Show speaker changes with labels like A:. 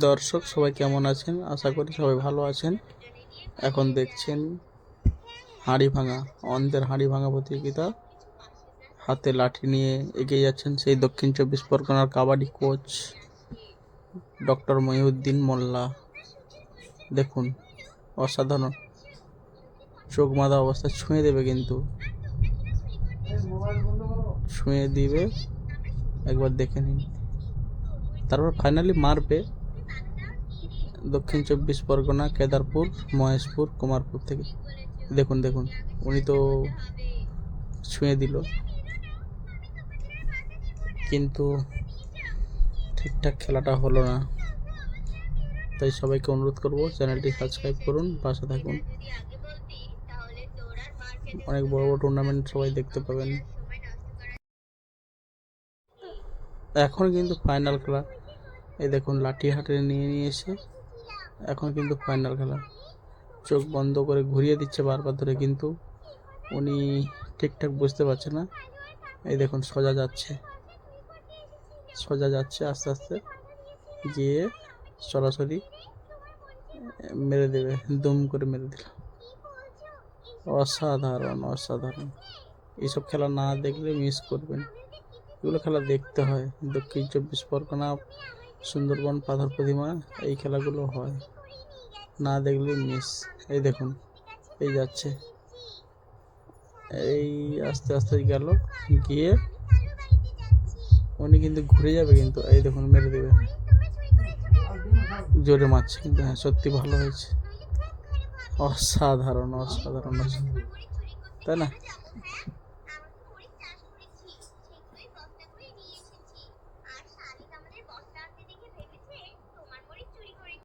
A: দর্শক, সবাই কেমন আছেন? আশা করি সবাই ভালো আছেন। এখন দেখছেন হাঁড়ি ভাঙা অন্ধের হাঁড়ি ভাঙা প্রতিযোগিতা। হাতে লাঠি নিয়ে এগিয়ে যাচ্ছেন সেই দক্ষিণ চব্বিশ পরগনার কাবাডি কোচ ডক্টর মহিউদ্দিন মোল্লা। দেখুন, অসাধারণ। চোখ মাদা অবস্থা, ছুঁয়ে দেবে কিন্তু। ছুঁয়ে দিবে। একবার দেখে নিন। তারপর ফাইনালি মারবে। দক্ষিণ চব্বিশ পরগনা, কেদারপুর, মহেশপুর, কুমারপুর থেকে। দেখুন দেখুন, উনি তো ছুঁয়ে দিল। কিন্তু ঠিকঠাক খেলাটা হলো না। তাই সবাইকে অনুরোধ করব, চ্যানেলটি সাবস্ক্রাইব করুন, পাশে থাকুন। অনেক বড় বড় টুর্নামেন্ট সবাই দেখতে পাবেন। এখন কিন্তু ফাইনাল খেলা। এই দেখুন লাঠি হাতে নিয়ে নিয়ে এসে এখন কিন্তু ফাইনাল খেলা। চোখ বন্ধ করে ঘুরিয়ে দিচ্ছে বারবার ধরে, কিন্তু উনি ঠিকঠাক বুঝতে পারছে না। এই দেখুন, সোজা যাচ্ছে। সোজা যাচ্ছে আস্তে আস্তে, গিয়ে সরাসরি মেরে দেবে, দুম করে মেরে দিল। অসাধারণ অসাধারণ। এইসব খেলা না দেখলে মিস করবেন। এগুলো খেলা দেখতে হয়। দক্ষিণ চব্বিশ পরগনা সুন্দরবন পাথর প্রতিমা, এই খেলাগুলো হয়। না দেখলে মিস এই দেখুন, এই যাচ্ছে। এই আস্তে আস্তে গেল, গিয়ে উনি কিন্তু ঘুরে যাবে কিন্তু, এই দেখুন মেরে দেবে। জোরে মারছে কিন্তু হ্যাঁ সত্যি ভালো হয়েছে। অসাধারণ অসাধারণ তাই না?